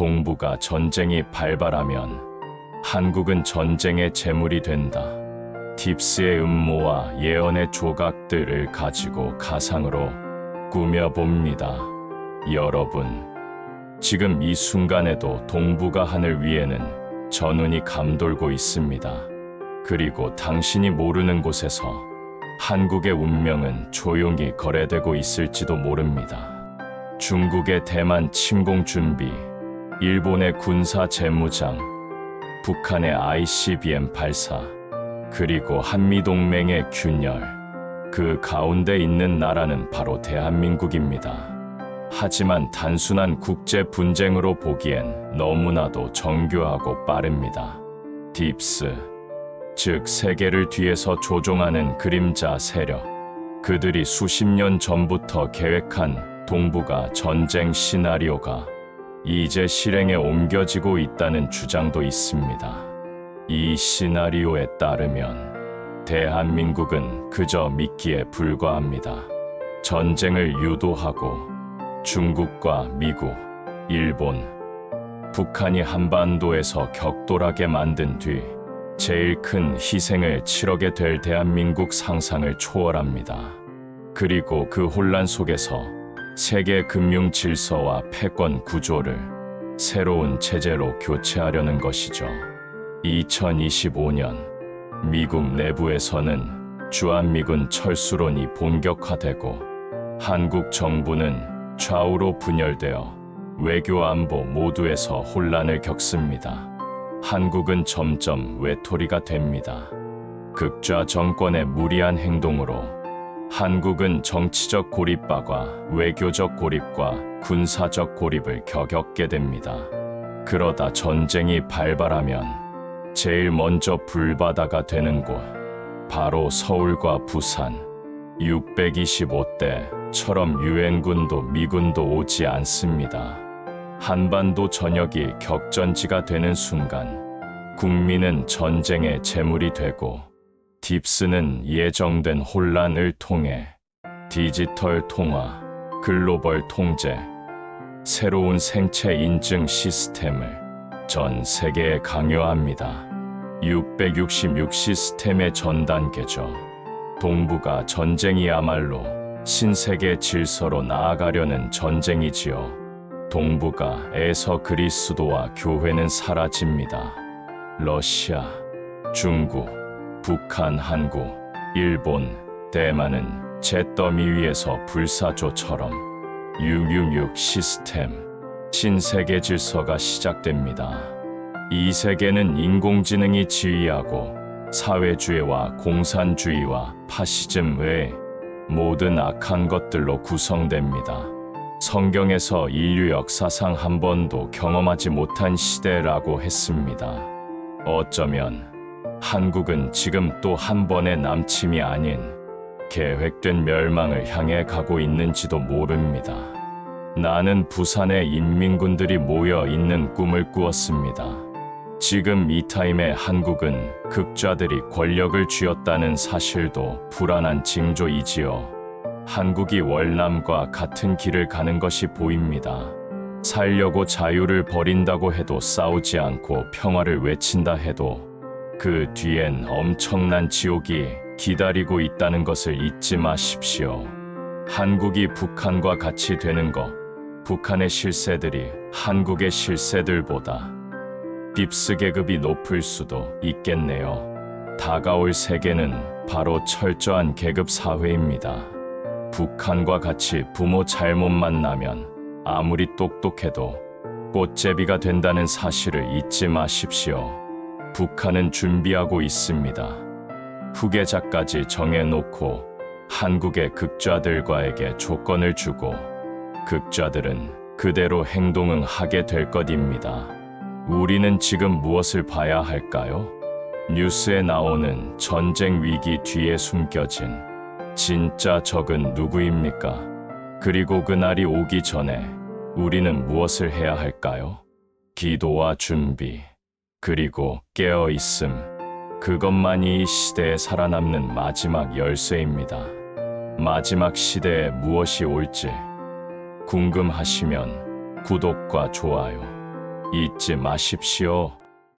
동북아 전쟁이 발발하면 한국은 전쟁의 제물이 된다. 딥스의 음모와 예언의 조각들을 가지고 가상으로 꾸며봅니다. 여러분, 지금 이 순간에도 동북아 하늘 위에는 전운이 감돌고 있습니다. 그리고 당신이 모르는 곳에서 한국의 운명은 조용히 거래되고 있을지도 모릅니다. 중국의 대만 침공 준비, 일본의 군사 재무장, 북한의 ICBM 발사, 그리고 한미동맹의 균열, 그 가운데 있는 나라는 바로 대한민국입니다. 하지만 단순한 국제 분쟁으로 보기엔 너무나도 정교하고 빠릅니다. 딥스, 즉 세계를 뒤에서 조종하는 그림자 세력. 그들이 수십 년 전부터 계획한 동북아 전쟁 시나리오가 이제 실행에 옮겨지고 있다는 주장도 있습니다. 이 시나리오에 따르면 대한민국은 그저 미끼에 불과합니다. 전쟁을 유도하고 중국과 미국, 일본, 북한이 한반도에서 격돌하게 만든 뒤 제일 큰 희생을 치르게 될 대한민국 상상을 초월합니다. 그리고 그 혼란 속에서 세계 금융 질서와 패권 구조를 새로운 체제로 교체하려는 것이죠. 2025년 미국 내부에서는 주한미군 철수론이 본격화되고 한국 정부는 좌우로 분열되어 외교 안보 모두에서 혼란을 겪습니다. 한국은 점점 외톨이가 됩니다. 극좌 정권의 무리한 행동으로 한국은 정치적 고립化외교적 고립과 군사적 고립을 겨겪게 됩니다. 그러다 전쟁이 발발하면 제일 먼저 불바다가 되는 곳, 바로 서울과 부산, 625대처럼 유엔군도 미군도 오지 않습니다. 한반도 전역이 격전지가 되는 순간, 국민은 전쟁의 제물이 되고, 딥스는 예정된 혼란을 통해 디지털 통화, 글로벌 통제, 새로운 생체 인증 시스템을 전 세계에 강요합니다. 666 시스템의 전 단계죠. 동북아 전쟁이야말로 신세계 질서로 나아가려는 전쟁이지요. 동북아에서 그리스도와 교회는 사라집니다. 러시아, 중국, 북한, 한국, 일본, 대만은 잿더미 위에서 불사조처럼 666 시스템, 신세계 질서가 시작됩니다. 이 세계는 인공지능이 지휘하고 사회주의와 공산주의와 파시즘 외 모든 악한 것들로 구성됩니다. 성경에서 인류 역사상 한 번도 경험하지 못한 시대라고 했습니다. 어쩌면 한국은 지금 또 한 번의 남침이 아닌 계획된 멸망을 향해 가고 있는지도 모릅니다. 나는 부산의 인민군들이 모여 있는 꿈을 꾸었습니다. 지금 이 타임에 한국은 극좌들이 권력을 쥐었다는 사실도 불안한 징조이지요. 한국이 월남과 같은 길을 가는 것이 보입니다. 살려고 자유를 버린다고 해도 싸우지 않고 평화를 외친다 해도 그 뒤엔 엄청난 지옥이 기다리고 있다는 것을 잊지 마십시오. 한국이 북한과 같이 되는 것, 북한의 실세들이 한국의 실세들보다 빕스 계급이 높을 수도 있겠네요. 다가올 세계는 바로 철저한 계급 사회입니다. 북한과 같이 부모 잘못 만 나면 아무리 똑똑해도 꽃제비가 된다는 사실을 잊지 마십시오. 북한은 준비하고 있습니다. 후계자까지 정해놓고 한국의 극좌들과에게 조건을 주고 극좌들은 그대로 행동은 하게 될 것입니다. 우리는 지금 무엇을 봐야 할까요? 뉴스에 나오는 전쟁 위기 뒤에 숨겨진 진짜 적은 누구입니까? 그리고 그날이 오기 전에 우리는 무엇을 해야 할까요? 기도와 준비, 그리고 깨어 있음. 그것만이 이 시대에 살아남는 마지막 열쇠입니다. 마지막 시대에 무엇이 올지 궁금하시면 구독과 좋아요, 잊지 마십시오.